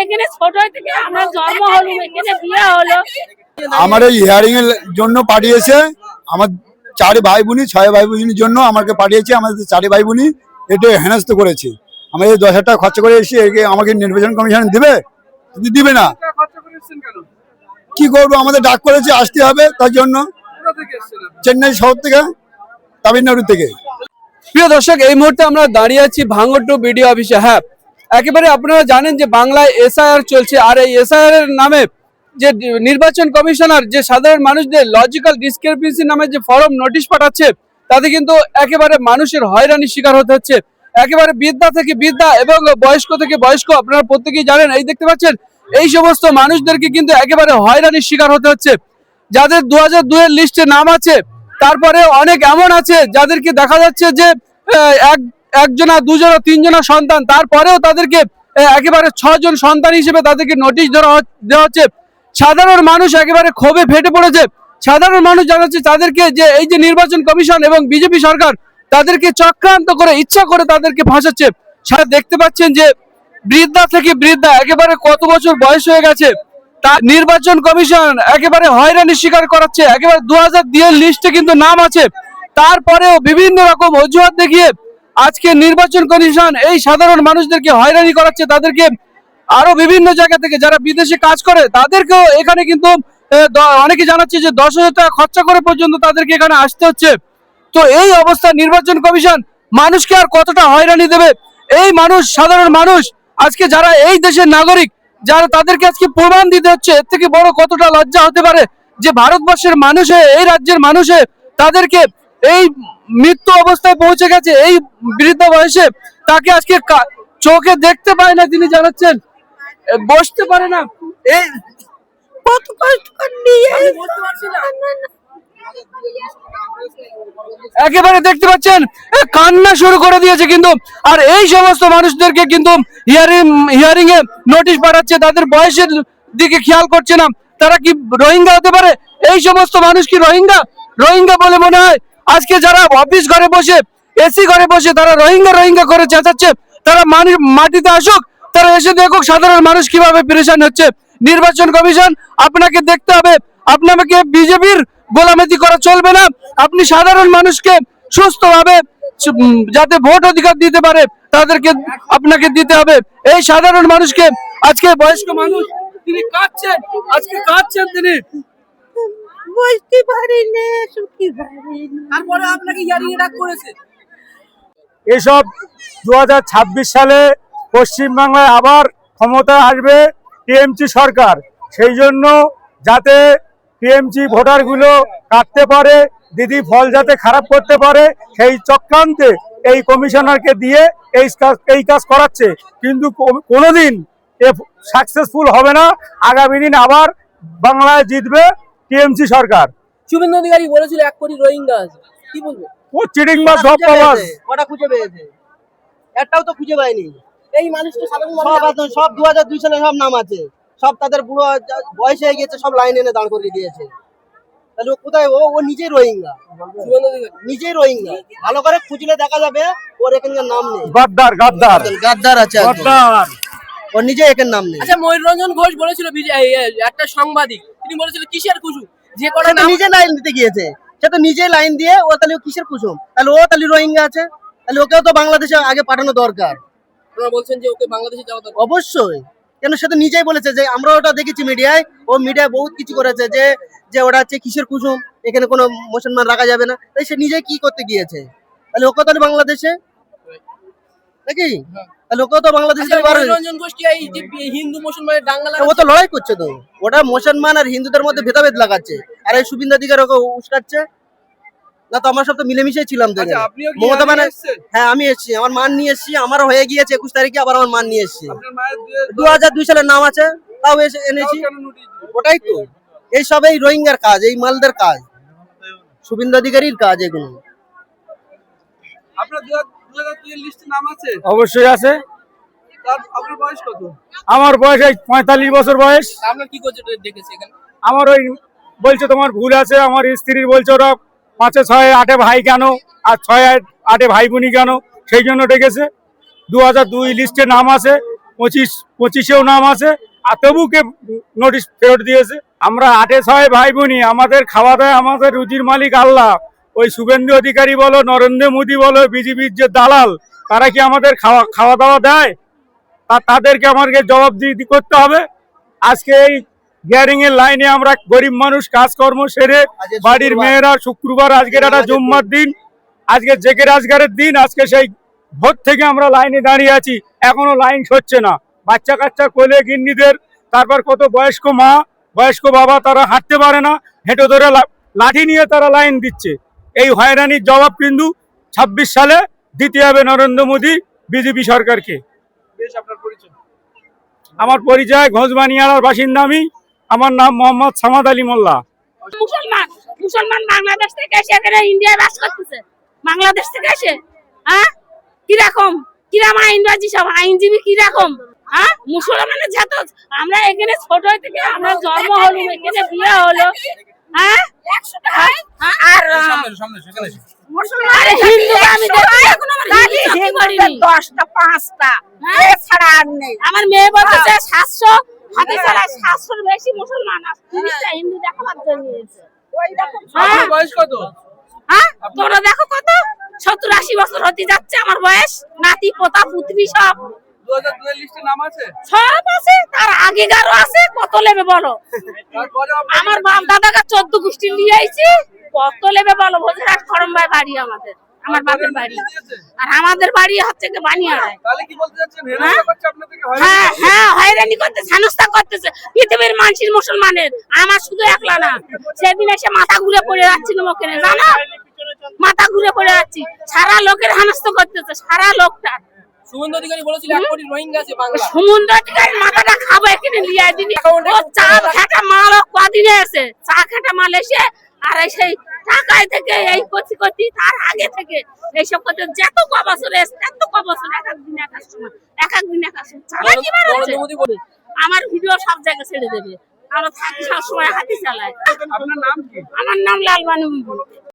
এখানে ছোট থেকে আমার জন্ম হলো এখানে বিয়ে হলো। আমার এই হিয়ারিং এর জন্য পাঠিয়েছে আমার চারি ভাই বোনই ছয় ভাই বোনের জন্য আমাকে পাঠিয়েছে আমাদের চারি ভাই বোনই এটা হেনস্থ করেছে। আমি এই দশ হাজার টাকা খরচা করে এসেছি একে আমাকে নির্বাচন কমিশন দিবে? যদি দিবে না। কি করব? আমাদের ডাক করেছে আসতে হবে তার জন্য? চেন্নাই শহর থেকে তামিলনাড়ু থেকে। প্রিয় দর্শক এই মুহূর্তে আমরা দাঁড়িয়ে আছি ভাঙ্গটু বিডিও অফিসে। হ্যাঁ একেবারে আপনারা জানেন যে বাংলায় এসআইআর চলছে, আর এই এসআইআর এর নামে যে নির্বাচন কমিশনার, যে সাধারণ মানুষদের লজিক্যাল ডিসক্রিপেন্সি নামে যে ফর্ম নোটিশ পাঠাচ্ছে, তাতে কিন্তু একেবারে মানুষের হয়রানির শিকার হতে হচ্ছে। একেবারে বিদ্যা থেকে বিদ্যা এবং বয়স্ক থেকে বয়স্ক, আপনারা প্রত্যেকেই জানেন, এই দেখতে পাচ্ছেন, এই সমস্ত মানুষদেরকে কিন্তু একেবারে হয়রানির শিকার হতে হচ্ছে। যাদের দু হাজার দুয়ের লিস্টে নাম আছে তারপরে অনেক এমন আছে, যাদেরকে দেখা যাচ্ছে যে এক একজনা, দুজনা, তিনজনা সন্তান। তারপরেও তাদেরকে একেবারে ছজন সন্তান হিসেবে তাদেরকে নোটিশ দেওয়া দেওয়া হচ্ছে। সাধারণ মানুষ একেবারে ক্ষোভে ফেটে পড়েছে। সাধারণ মানুষ জানাচ্ছে তাদেরকে যে, এই যে নির্বাচন কমিশন এবং বিজেপি সরকার তাদেরকে চক্রান্ত করে, ইচ্ছা করে তাদেরকে ফাঁসাচ্ছে। সারা দেখতে পাচ্ছেন যে, বৃদ্ধা থেকে বৃদ্ধা, একেবারে কত বছর বয়স হয়ে গেছে। তা নির্বাচন কমিশন একেবারে হয়রানি স্বীকার করাচ্ছে। একেবারে দু হাজার লিস্টে কিন্তু নাম আছে। তারপরেও বিভিন্ন রকম অজুহাত দেখিয়ে আজকে নির্বাচন কমিশন এই সাধারণ মানুষদেরকে হয়রানি করাচ্ছে, তাদেরকে আরও বিভিন্ন জায়গা থেকে যারা বিদেশে কাজ করে, তাদেরকেও এখানে কিন্তু অনেকে জানাচ্ছে যে দশ হাজার টাকা খরচা করে পর্যন্ত তাদেরকে এখানে আসতে হচ্ছে। তো এই অবস্থা নির্বাচন কমিশন মানুষকে আর কতটা হয়রানি দেবে? এই মানুষ, সাধারণ মানুষ, আজকে যারা এই দেশের নাগরিক, যারা তাদেরকে আজকে প্রমাণ দিতে হচ্ছে, এর থেকে বড় কতটা লজ্জা হতে পারে? যে ভারতবর্ষের মানুষে, এই রাজ্যের মানুষে তাদেরকে এই মৃত্যু অবস্থায় পৌঁছে গেছে এই বৃদ্ধ বয়সে। তাকে আজকে চোখে দেখতে পায় না তিনি জানাচ্ছেন। বসতে পারে না। এই কত কষ্ট নিয়ে একেবারে দেখতে পাচ্ছেন কান্না শুরু করে দিয়েছে কিন্তু। আর এই সমস্ত মানুষদেরকে কিন্তু হিয়ারিং হিয়ারিং এ নোটিশ পাঠাচ্ছে। তাদের বয়সের দিকে খেয়াল করছে না। তারা কি রোহিঙ্গা হতে পারে? এই সমস্ত মানুষ কি রোহিঙ্গা? রোহিঙ্গা বলে মনে হয় আজকে যারা অফিস ঘরে বসে এসি ঘরে বসে, তারা রোহিঙ্গা রোহিঙ্গা করে চেঁচাচ্ছে, তারা মানুষ মাটিতে আসুক, তারা এসে দেখুক সাধারণ মানুষ কীভাবে পরেশান হচ্ছে নির্বাচন কমিশন, আপনাকে দেখতে হবে, আপনাকে বিজেপির গোলামেতি করা চলবে না। আপনি সাধারণ মানুষকে সুস্থভাবে যাতে ভোট অধিকার দিতে পারে, তাদেরকে আপনাকে দিতে হবে। এই সাধারণ মানুষকে, আজকে বয়স্ক মানুষ, তিনি কাঁদছেন, আজকে কাঁদছেন তিনি। বুঝতে পারি না সুখী পারি তারপরে আপনাকে ইয়ারিং ডাক করেছে? এসব দু হাজার ছাব্বিশ সালে পশ্চিমবাংলায় আবার ক্ষমতা আসবে টিএমসি সরকার। সেই জন্য যাতে টিএমসি ভোটারগুলো কাটতে পারে দিদি ফল যাতে খারাপ করতে পারে সেই চক্রান্তে এই কমিশনারকে দিয়ে এই কাজ এই কাজ করাচ্ছে। কিন্তু কোনোদিন এ সাকসেসফুল হবে না। আগামী দিন আবার বাংলায় জিতবে। টিএমসি সরকার। শুভেন্দু অধিকারী বলেছিল এক কোটি রোহিঙ্গা আছে। কি বলব? ও চিটিং বা সব প্রবাস কটা খুঁজে পেয়েছে? একটাও তো খুঁজে পায়নি। এই মানুষটা সাধারণ সব একদম সব দু হাজার দুই সালে সব নাম আছে। সব তাদের বুড়ো বয়স হয়ে গেছে সব লাইন এনে দাঁড় করিয়ে দিয়েছে। তাহলে ও কোথায়? ও ও নিজেই রোহিঙ্গা। নিজেই রোহিঙ্গা। ভালো করে খুঁজলে দেখা যাবে ওর এখানকার নাম নেই। গাদ্দার গাদ্দার। গাদ্দার আছে। গাদ্দার। ওর নিজে এখানে নাম নেই। আচ্ছা ময়ূররঞ্জন ঘোষ বলেছিল একটা সাংবাদিক। তিনি বলেছিল কিসের কুসু যে কটা নাম নিজে লাইন দিতে গিয়েছে। সে তো নিজে লাইন দিয়ে ও তাহলে ও কিসের কুসুম? তাহলে ও তাহলে রোহিঙ্গা আছে। তাহলে ওকেও তো বাংলাদেশে আগে পাঠানো দরকার। আপনারা বলছেন যে ওকে বাংলাদেশে যাওয়া দরকার। অবশ্যই। কেন সে তো নিজেই বলেছে যে আমরা ওটা দেখেছি মিডিয়ায়। ও মিডিয়ায় বহুত কিছু করেছে যে যে ওটা হচ্ছে কিসের কুসুম? এখানে কোনো মুসলমান রাখা যাবে না। তাই সে নিজে কি করতে গিয়েছে? তাহলে ওকে তাহলে বাংলাদেশে? নাকি? তাহলে ওকেও তো বাংলাদেশে আচ্ছা, এই যে হিন্দু মুসলমানের দাঙ্গা ও তো লড়াই করছে তো। ওটা মুসলমান আর হিন্দুদের মধ্যে ভেদাভেদ লাগাচ্ছে। আর এই সুবিন্দা দিগার ওকে উস্কাচ্ছে। না তো আমরা সব তো মিলেমিশে ছিলাম তো আচ্ছা মমতা এসেছেন? হ্যাঁ আমি এসেছি। আমার মান নিয়ে এসেছি। আমারও হয়ে গিয়েছে একুশ তারিখে আবার আমার মান নিয়ে এসেছি। দু হাজার দুই সালের নাম আছে। তাও এসে এনেছি? ওটাই তো। এই সব এই রোহিঙ্গার কাজ এই মালদের কাজ। শুভেন্দু অধিকারীর কাজ এগুলো। আপনার অবশ্যই আছে। তার- আপনার বয়স কত? আমার বয়স এই পঁয়তাল্লিশ বছর বয়স। আপনার কি করছে দেখেছে এখানে? আমার ওই বলছে তোমার ভুল আছে আমার স্ত্রীর বলছে ওরা পাঁচে ছয় আটে ভাই কেন আর ছয় আট- ভাই বোনই কেন সেই জন্য ডেকেছে। দু হাজার দুই লিস্টে নাম আছে পঁচিশ পঁচিশেও নাম আছে আর তবুকে নোটিশ ফেরত দিয়েছে। আমরা আটে ছয় ভাই বোনই আমাদের খাওয়া দাওয়া আমাদের রুজির মালিক আল্লাহ। ওই শুভেন্দু অধিকারী বলো নরেন্দ্র মোদী বলো বিজেপির যে দালাল তারা কি আমাদের খাওয়া খাওয়া দাওয়া দেয়? তা তাদেরকে আমাদেরকে জবাব দিয়ে করতে হবে। আজকে এই গ্যারিং এর লাইনে আমরা গরিব মানুষ কাজকর্ম সেরে বাড়ির মেয়েরা শুক্রবার আজকের একটা জুম্মার দিন আজকে জেকে রাজগারের দিন আজকে সেই ভোর থেকে আমরা লাইনে দাঁড়িয়ে আছি। এখনও লাইন সরছে না। বাচ্চা কাচ্চা কোলে গিন্নিদের তারপর কত বয়স্ক মা বয়স্ক বাবা তারা হাঁটতে পারে না। হেঁটে ধরে লাঠি নিয়ে তারা লাইন দিচ্ছে। এই হয়রানির জবাব কিন্তু ছাব্বিশ সালে দিতে হবে নরেন্দ্র মোদী বিজেপি সরকারকে। বেশ আপনার পরিচয়। আমার পরিচয় ঘোষবানিয়ার বাসিন্দা আমি। আমার নাম মোহাম্মদ সামাদ আলী মোল্লা। মুসলমান মুসলমান বাংলাদেশ থেকে এসে এখানে ইন্ডিয়ায় বাস করতেছে। বাংলাদেশ থেকে এসে? হ্যাঁ? কীরকম? কিরাম আইনবাজি সব? আইনজীবী কীরকম? হ্যাঁ? মুসলমানের যত আমরা এখানে ছোট থেকে আমরা জন্ম হলো এখানে বিয়ে হলো। হ্যাঁ? হ্যাঁ? আর। দশটা পাঁচটা। হ্যাঁ? এছাড়া আর নেই। আমার মেয়ে বলতেছে সাতশো হাতে ছাড়া সাতশোর বেশি মুসলমান আছে। হিন্দু দেখাবার জন্য। হ্যাঁ। বয়স কত? হ্যাঁ? তোরা দেখো কত? সত্তর আশি বছর হতে যাচ্ছে আমার বয়স। নাতি পোতা পুত্রী সব। লিস্টে নাম আছে? সব আছে তার আগেকারও আছে কত নেবে বলো? আমার বাপ দাদাকে চোদ্দ গোষ্ঠী নিয়ে আইছি কত নেবে বলো? ভোজরাট খরম ভাই বাড়ি আমাদের আমার বাপের বাড়ি। আর আমাদের বাড়ি হচ্ছে কি বানিয়াড়ায়। তাহলে কি বলতে করছে আপনাদেরকে হ্যাঁ হ্যাঁ হয়রানি করতে সানস্তা করতেছে। পৃথিবীর মানুষের মুসলমানের আমার শুধু একলা না। সেদিন এসে মাথা ঘুরে পড়ে যাচ্ছিল ওখানে জানো? মাথা ঘুরে পড়ে যাচ্ছি। সারা লোকের হানস্ত করতেছে সারা লোকটা। শুভেন্দু অধিকারী বলেছিল এক কোটি রোহিঙ্গা আছে বাংলা সমুদ্র থেকে মাথাটা খাব এখানে লিয়ে দিনি ও চা খেটা মাল কদিনে এসে চা খেটা মাল এসে আর সেই টাকায় থেকে এই করছি করছি তার আগে থেকে এইসব করতে যত ক বছর এসে এত ক বছর এক এক এক এক সময় এক এক এক এক সময়। চালাই কি বার হচ্ছে? নরেন্দ্র মোদী বলে। আমার ভিডিও সব জায়গায় ছেড়ে দেবে। আমরা থাকি সবসময় হাতি চালায়। আপনার নাম কি? আমার নাম লালবানু বিবি।